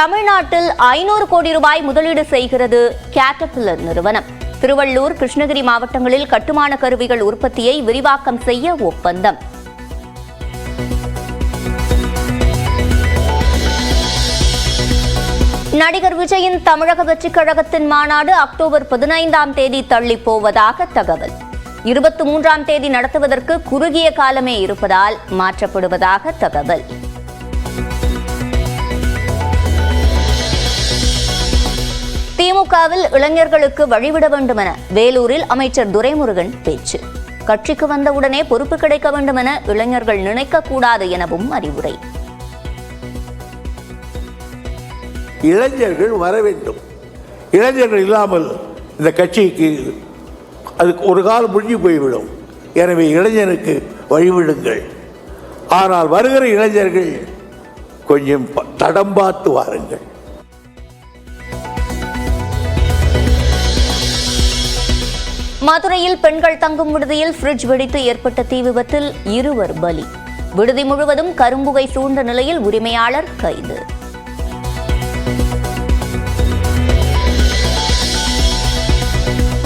தமிழ்நாட்டில் ஐநூறு கோடி ரூபாய் முதலீடு செய்கிறது கேட்டபில்லர் நிறுவனம். திருவள்ளூர் கிருஷ்ணகிரி மாவட்டங்களில் கட்டுமான கருவிகள் உற்பத்தியை விரிவாக்கம் செய்ய ஒப்பந்தம். நடிகர் விஜயின் தமிழக வெற்றிக் கழகத்தின் மாநாடு அக்டோபர் பதினைந்தாம் தேதி தள்ளி போவதாக தகவல். இருபத்தி மூன்றாம் தேதி நடத்துவதற்கு குறுகிய காலமே இருப்பதால் மாற்றப்படுவதாக தகவல். திமுகவில் இளைஞர்களுக்கு வழிவிட வேண்டும் என வேலூரில் அமைச்சர் துரைமுருகன் பேச்சு. கட்சிக்கு வந்தவுடனே பொறுப்பு கிடைக்க வேண்டும் என இளைஞர்கள் நினைக்கக்கூடாது எனவும் அறிவுரை. இளைஞர்கள் வர வேண்டும். இளைஞர்கள் இல்லாமல் இந்த கட்சிக்கு அதுக்கு ஒரு காலம் முடிஞ்சு போய்விடும். எனவே இளைஞருக்கு வழிவிடுங்கள். ஆனால் வருகிற இளைஞர்கள் கொஞ்சம் தடம் பார்த்து வாருங்கள். மதுரையில் பெண்கள் தங்கும் விடுதியில் பிரிட்ஜ் வெடித்து ஏற்பட்ட தீ விபத்தில் இருவர் பலி. விடுதி முழுவதும் கரும்புகை சூழ்ந்த நிலையில் உரிமையாளர் கைது.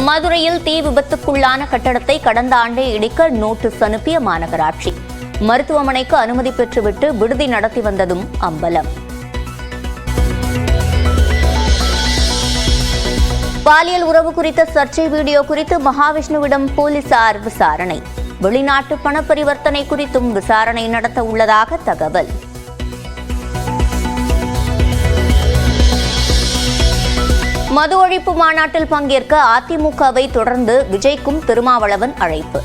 மதுரையில் தீ விபத்துக்குள்ளான கட்டடத்தை கடந்த ஆண்டே இடிக்க நோட்டீஸ் அனுப்பிய மாநகராட்சி. மருத்துவமனைக்கு அனுமதி பெற்றுவிட்டு விடுதி நடத்தி வந்ததும் அம்பலம். பாலியல் உறவு குறித்த சர்ச்சை வீடியோ குறித்து மகாவிஷ்ணுவிடம் போலீசார் விசாரணை. வெளிநாட்டு பண பரிவர்த்தனை குறித்தும் விசாரணை நடத்த உள்ளதாக தகவல். மது ஒழிப்பு மாநாட்டில் பங்கேற்க அதிமுகவை தொடர்ந்து விஜய்க்கும் திருமாவளவன் அழைப்பு.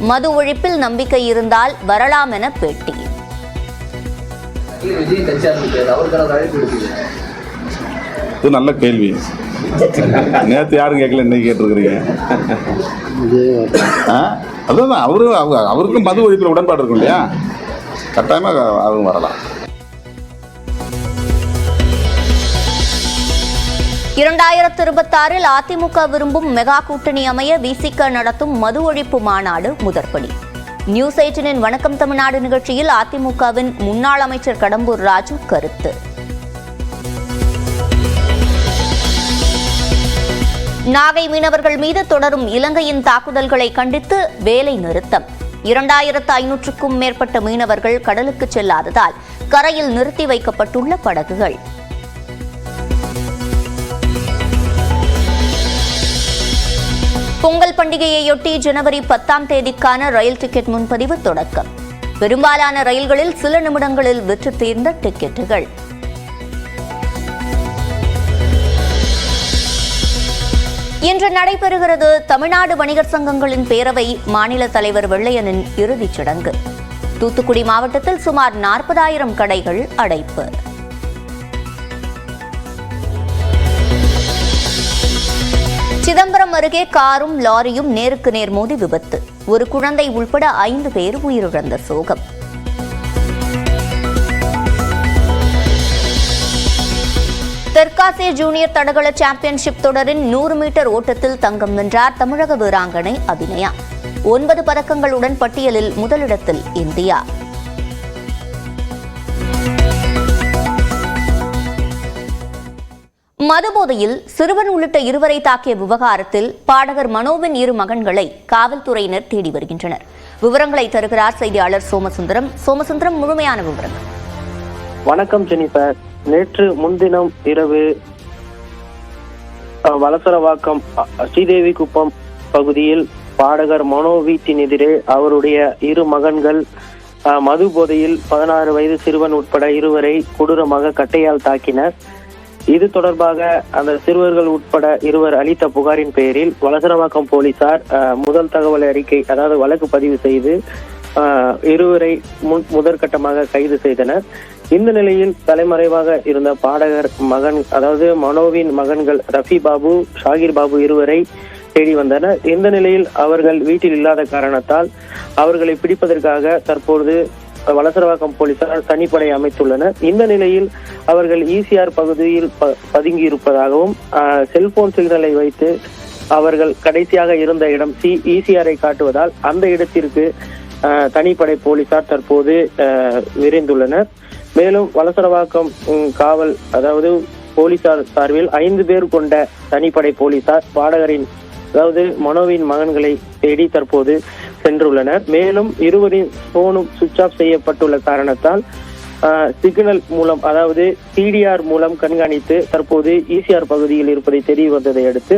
மது ஒழிப்பில் நம்பிக்கை இருந்தால் வரலாம் என பேட்டி. இது நல்ல கேள்வி. நேற்று யாரும் கேட்கல இன்னைக்கு கேட்டிருக்கிறீங்க. ஆ? அதுதான் அவரு அவருக்கும் மது ஒழிப்பில் உடன்பாடு இருக்கும் இல்லையா? கட்டாயமாக அவரும் வரலாம். இரண்டாயிரத்து இருபத்தாறில் அதிமுக விரும்பும் மெகா கூட்டணி அமைய விசிக நடத்தும் மது ஒழிப்பு மாநாடு முதற்படி. நியூஸ் எயிட்டினின் வணக்கம் தமிழ்நாடு நிகழ்ச்சியில் அதிமுகவின் முன்னாள் அமைச்சர் கடம்பூர் ராஜு கருத்து. நாகை மீனவர்கள் மீது தொடரும் இலங்கையின் தாக்குதல்களை கண்டித்து வேலை நிறுத்தம். இரண்டாயிரத்து ஐநூற்றுக்கும் மேற்பட்ட மீனவர்கள் கடலுக்கு செல்லாததால் கரையில் நிறுத்தி வைக்கப்பட்டுள்ள படகுகள். பொங்கல் பண்டிகையையொட்டி ஜனவரி பத்தாம் தேதிக்கான ரயில் டிக்கெட் முன்பதிவு தொடக்கம். பெரும்பாலான ரயில்களில் சில நிமிடங்களில் விற்று தீர்ந்த டிக்கெட்டுகள். இன்று நடைபெறுகிறது தமிழ்நாடு வணிகர் சங்கங்களின் பேரவை மாநில தலைவர் வெள்ளையனின் இறுதிச் சடங்கு. தூத்துக்குடி மாவட்டத்தில் சுமார் நாற்பதாயிரம் கடைகள் அடைப்பு. சிதம்பரம் அருகே காரும் லாரியும் நேருக்கு நேர் மோதி விபத்து. ஒரு குழந்தை உள்பட ஐந்து பேர் உயிரிழந்த சோகம். தெற்காசிய ஜூனியர் தடகள சாம்பியன்ஷிப் தொடரின் நூறு மீட்டர் ஓட்டத்தில் தங்கம் வென்றார் தமிழக வீராங்கனை அபிநயா. ஒன்பது பதக்கங்களுடன் பட்டியலில் முதலிடத்தில் இந்தியா. மதுபோதையில் சிறுவன் உள்ளிட்ட இருவரை தாக்கிய விவகாரத்தில் பாடகர் மனோவின் இரு மகன்களை காவல்துறையினர் தேடி வருகின்றனர். விவரங்களை தருகிறார் செய்தியாளர் சோமசுந்தரம். சோமசுந்தரம் முழுமையான விவரங்கள். வணக்கம் ஜெனிஃபர் நேற்று முன்தினம் இரவு வலசரவாக்கம் அஹ், ஸ்ரீதேவி குப்பம் பகுதியில் பாடகர் மனோவீட்டின் எதிரே அவருடைய இரு மகன்கள் மது போதையில் பதினாறு வயது சிறுவன் உட்பட இருவரை கொடூரமாக கட்டையால் தாக்கினர். இது தொடர்பாக அந்த சிறுவர்கள் உட்பட இருவர் அளித்த புகாரின் பெயரில் வலசரவாக்கம் போலீசார் அஹ், முதல் தகவல் அறிக்கை அதாவது வழக்கு பதிவு செய்து இருவரை முன் முதற்கட்டமாக கைது செய்தனர். இந்த நிலையில் தலைமறைவாக இருந்த பாடகர் மகன் அதாவது மனோவின் மகன்கள் ரஃபி பாபு ஷாகிர் பாபு இருவரை தேடி வந்தனர். இந்த நிலையில் அவர்கள் வீட்டில் இல்லாத காரணத்தால் அவர்களை பிடிப்பதற்காக தற்போது வலசரவாக்கம் போலீசார் தனிப்படை அமைத்துள்ளனர். இந்த நிலையில் அவர்கள் ஈசிஆர் பகுதியில் ப- பதுங்கி இருப்பதாகவும் ஆஹ், செல்போன் சிக்னலை வைத்து அவர்கள் கடைசியாக இருந்த இடம் சி ஈசிஆரை காட்டுவதால் அந்த இடத்திற்கு ஆஹ், தனிப்படை போலீசார் தற்போது விரைந்துள்ளனர். மேலும் வலசரவாக்கம் காவல் அதாவது போலீசார் சார்பில் ஐந்து பேர் கொண்ட தனிப்படை போலீசார் பாடகரின் அதாவது மனோவின் மகன்களை தேடி தற்போது சென்றுள்ளனர். மேலும் இருவரின் போனும் சுவிட்ச் ஆஃப் செய்யப்பட்டுள்ள காரணத்தால் சிக்னல் மூலம் அதாவது சிடிஆர் மூலம் கண்காணித்து தற்போது ஈசிஆர் பகுதியில் இருப்பதை தெரிய வந்ததை அடுத்து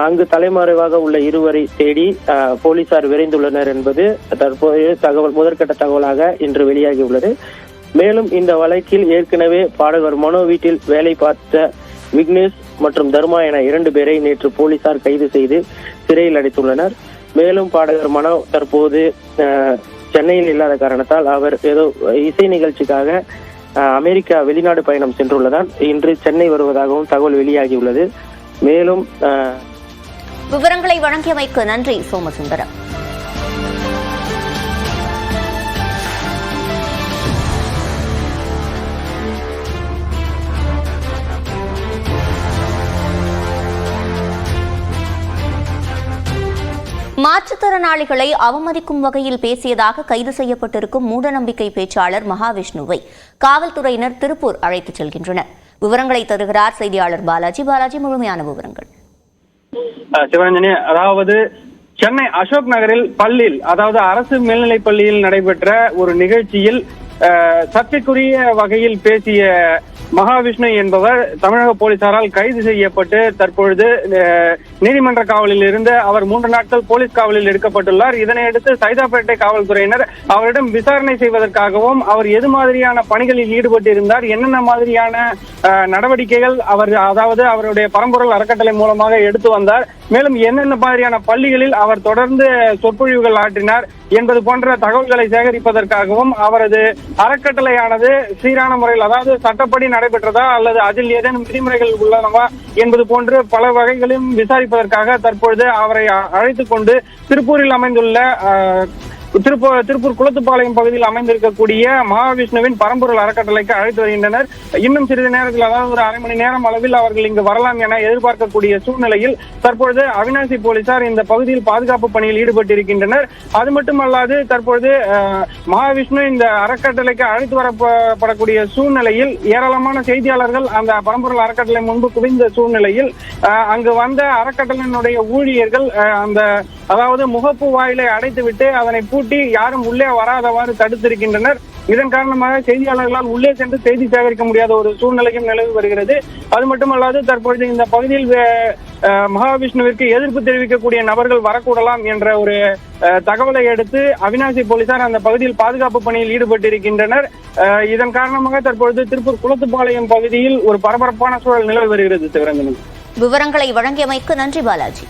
அங்கு தலைமறைவாக உள்ள இருவரை தேடி ஆஹ், போலீசார் விரைந்துள்ளனர் என்பது தற்போது தகவல் முதற்கட்ட தகவலாக இன்று வெளியாகியுள்ளது மேலும் இந்த வழக்கில் ஏற்கனவே பாடகர் மனோ வீட்டில் வேலை பார்த்த விக்னேஷ் மற்றும் தர்மா என இரண்டு பேரை நேற்று போலீசார் கைது செய்து சிறையில் அடைத்துள்ளனர். மேலும் பாடகர் மனோ தற்போது சென்னையில் இல்லாத காரணத்தால் அவர் ஏதோ இசை நிகழ்ச்சிக்காக அமெரிக்கா வெளிநாடு பயணம் சென்றுள்ளதால் இன்று சென்னை வருவதாகவும் தகவல் வெளியாகியுள்ளது. மேலும் விவரங்களை வழங்கியமைக்கு நன்றி சோமசுந்தரம். மாற்றுத்திறனாளிகளை அவமதிக்கும் வகையில் பேசியதாக கைது செய்யப்பட்டிருக்கும் மூடநம்பிக்கை பேச்சாளர் மகாவிஷ்ணுவை காவல்துறையினர் திருப்பூர் அழைத்துச் செல்கின்றனர். விவரங்களை தருகிறார் செய்தியாளர் பாலாஜி. பாலாஜி முழுமையான விவரங்கள். சிவரஞ்சனி அதாவது சென்னை அசோக் நகரில் பள்ளியில் அதாவது அரசு மேல்நிலைப் பள்ளியில் நடைபெற்ற ஒரு நிகழ்ச்சியில் சர்ச்சைக்குரிய வகையில் பேசிய மகாவிஷ்ணு என்பவர் தமிழக போலீசாரால் கைது செய்யப்பட்டு தற்பொழுது நீதிமன்ற காவலில் இருந்து அவர் மூன்று நாட்கள் போலீஸ் காவலில் எடுக்கப்பட்டுள்ளார். இதனையடுத்து சைதாப்பேட்டை காவல்துறையினர் அவரிடம் விசாரணை செய்வதற்காகவும் அவர் எது மாதிரியான பணிகளில் ஈடுபட்டிருந்தார் என்னென்ன மாதிரியான அஹ், நடவடிக்கைகள் அவர் அதாவது அவருடைய பரம்பொருள் அறக்கட்டளை மூலமாக எடுத்து வந்தார் மேலும் என்னென்ன மாதிரியான பள்ளிகளில் அவர் தொடர்ந்து சொற்பொழிவுகள் ஆற்றினார் என்பது போன்ற தகவல்களை சேகரிப்பதற்காகவும் அவரது அறக்கட்டளையானது சீரான முறையில் அதாவது சட்டப்படி நடைபெற்றதா அல்லது அதில் ஏதேனும் விதிமுறைகள் உள்ளனவா என்பது போன்று பல வகைகளையும் விசாரிப்பதற்காக தற்பொழுது அவரை அழைத்துக் கொண்டு திருப்பூரில் அமைந்துள்ள திருப்ப திருப்பூர் திருப்பூர் குளத்துப்பாளையம் பகுதியில் அமைந்திருக்கக்கூடிய மகாவிஷ்ணுவின் பரம்பொருள் அறக்கட்டளைக்கு அழைத்து வருகின்றனர். இன்னும் சிறிது நேரத்தில் அதாவது ஒரு அரை மணி நேரம் அளவில் அவர்கள் இங்கு வரலாம் என எதிர்பார்க்கக்கூடிய சூழ்நிலையில் தற்பொழுது அவினாசி போலீசார் இந்த பகுதியில் பாதுகாப்பு பணியில் ஈடுபட்டிருக்கின்றனர். அது மட்டுமல்லாது தற்பொழுது அஹ், மகாவிஷ்ணு இந்த அறக்கட்டளைக்கு அழைத்து வரப்படக்கூடிய சூழ்நிலையில் ஏராளமான செய்தியாளர்கள் அந்த பரம்பொருள் அறக்கட்டளை முன்பு குவிந்த சூழ்நிலையில் அங்கு வந்த அறக்கட்டளையினுடைய ஊழியர்கள் அந்த அதாவது முகப்பு வாயிலை அடைத்துவிட்டு அதனை பூட்டி யாரும் உள்ளே வராதவாறு தடுத்திருக்கின்றனர். இதன் காரணமாக செய்தியாளர்களால் உள்ளே சென்று செய்தி சேகரிக்க முடியாத ஒரு சூழ்நிலையும் நிலவி வருகிறது. அது மட்டுமல்லாது தற்பொழுது இந்த பகுதியில் மகாவிஷ்ணுவிற்கு எதிர்ப்பு தெரிவிக்கக்கூடிய நபர்கள் வரக்கூடலாம் என்ற ஒரு தகவலை அடுத்து அவினாசி போலீசார் அந்த பகுதியில் பாதுகாப்பு பணியில் ஈடுபட்டிருக்கின்றனர். அஹ், இதன் காரணமாக தற்பொழுது திருப்பூர் குளத்துப்பாளையம் பகுதியில் ஒரு பரபரப்பான சூழல் நிலவி வருகிறது சிவரஞ்சனன் விவரங்களை வழங்கியமைக்கு நன்றி பாலாஜி.